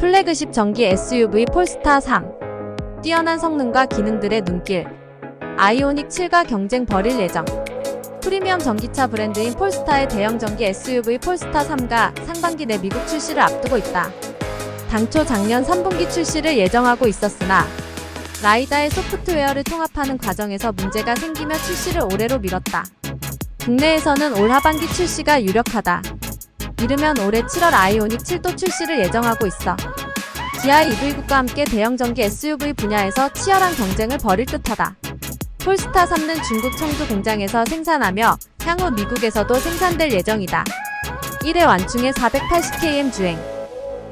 플래그십 전기 SUV 폴스타 3. 뛰어난 성능과 기능들의 눈길. 아이오닉 7과 경쟁 벌일 예정. 프리미엄 전기차 브랜드인 폴스타의 대형 전기 SUV 폴스타 3가 상반기 내 미국 출시를 앞두고 있다. 당초 작년 3분기 출시를 예정하고 있었으나 라이다의 소프트웨어를 통합하는 과정에서 문제가 생기며 출시를 올해로 미뤘다. 국내에서는 올 하반기 출시가 유력하다. 이르면 올해 7월 아이오닉 7도 출시를 예정하고 있어. 기아 EV9과 함께 대형 전기 SUV 분야에서 치열한 경쟁을 벌일 듯하다. 폴스타 3는 중국 청주 공장에서 생산하며 향후 미국에서도 생산될 예정이다. 1회 완충의 480km 주행.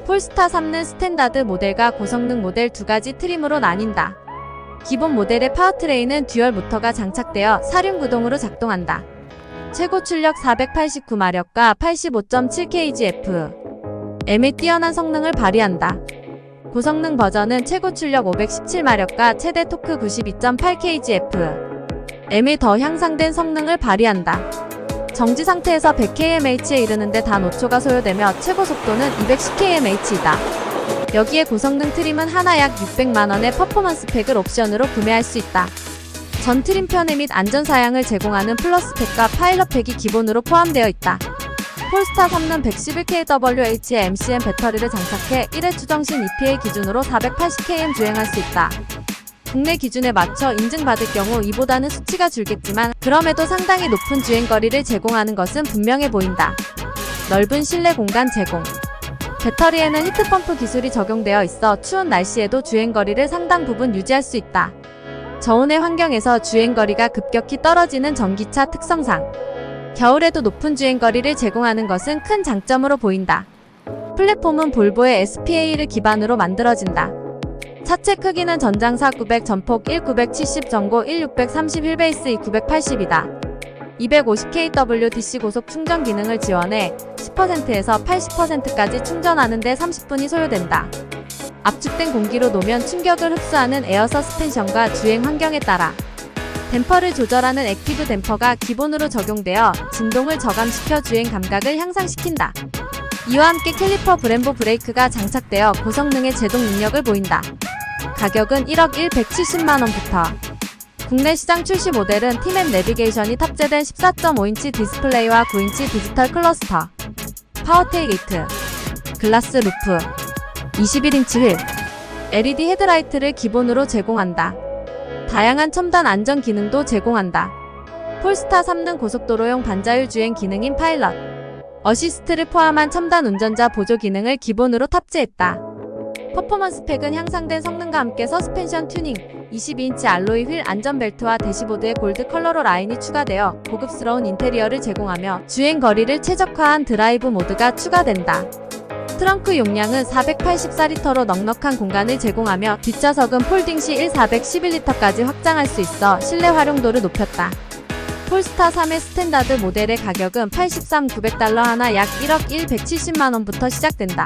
폴스타 3는 스탠다드 모델과 고성능 모델 두 가지 트림으로 나뉜다. 기본 모델의 파워트레인은 듀얼 모터가 장착되어 사륜구동으로 작동한다. 최고 출력 489마력과 85.7kgf. M의 뛰어난 성능을 발휘한다. 고성능 버전은 최고 출력 517마력과 최대 토크 92.8kgf. M의 더 향상된 성능을 발휘한다. 정지 상태에서 100kmh에 이르는데 단 5초가 소요되며 최고 속도는 210kmh이다. 여기에 고성능 트림은 하나 약 600만원의 퍼포먼스 팩을 옵션으로 구매할 수 있다. 전 트림 편의 및 안전 사양을 제공하는 플러스 팩과 파일럿 팩이 기본으로 포함되어 있다. 폴스타 3는 111kWh의 MCM 배터리를 장착해 1회 추정신 EPA 기준으로 480km 주행할 수 있다. 국내 기준에 맞춰 인증받을 경우 이보다는 수치가 줄겠지만 그럼에도 상당히 높은 주행거리를 제공하는 것은 분명해 보인다. 넓은 실내 공간 제공. 배터리에는 히트펌프 기술이 적용되어 있어 추운 날씨에도 주행거리를 상당 부분 유지할 수 있다. 저온의 환경에서 주행거리가 급격히 떨어지는 전기차 특성상 겨울에도 높은 주행거리를 제공하는 것은 큰 장점으로 보인다. 플랫폼은 볼보의 SPA를 기반으로 만들어진다. 차체 크기는 전장사 900, 전폭 1 970, 전고 1 631, 베이스 2 980이다. 250kW DC 고속 충전 기능을 지원해 10%에서 80%까지 충전하는 데 30분이 소요된다. 압축된 공기로 노면 충격을 흡수하는 에어 서스펜션과 주행 환경에 따라 댐퍼를 조절하는 액티브 댐퍼가 기본으로 적용되어 진동을 저감시켜 주행 감각을 향상시킨다. 이와 함께 캘리퍼 브em보 브레이크가 장착되어 고성능의 제동 능력을 보인다. 가격은 1억 1,170만원부터. 국내 시장 출시 모델은 팀앤 내비게이션이 탑재된 14.5인치 디스플레이와 9인치 디지털 클러스터, 파워테일게이트, 글라스 루프, 21인치 휠, LED 헤드라이트를 기본으로 제공한다. 다양한 첨단 안전 기능도 제공한다. 폴스타 3등 고속도로용 반자율 주행 기능인 파일럿, 어시스트를 포함한 첨단 운전자 보조 기능을 기본으로 탑재했다. 퍼포먼스 팩은 향상된 성능과 함께 서스펜션 튜닝, 22인치 알로이 휠 안전벨트와 대시보드에 골드 컬러로 라인이 추가되어 고급스러운 인테리어를 제공하며 주행 거리를 최적화한 드라이브 모드가 추가된다. 트렁크 용량은 484리터로 넉넉한 공간을 제공하며 뒷좌석은 폴딩 시 1 411리터까지 확장할 수 있어 실내 활용도를 높였다. 폴스타 3의 스탠다드 모델의 가격은 83 900달러 하나 약 1억 1 170만원부터 시작된다.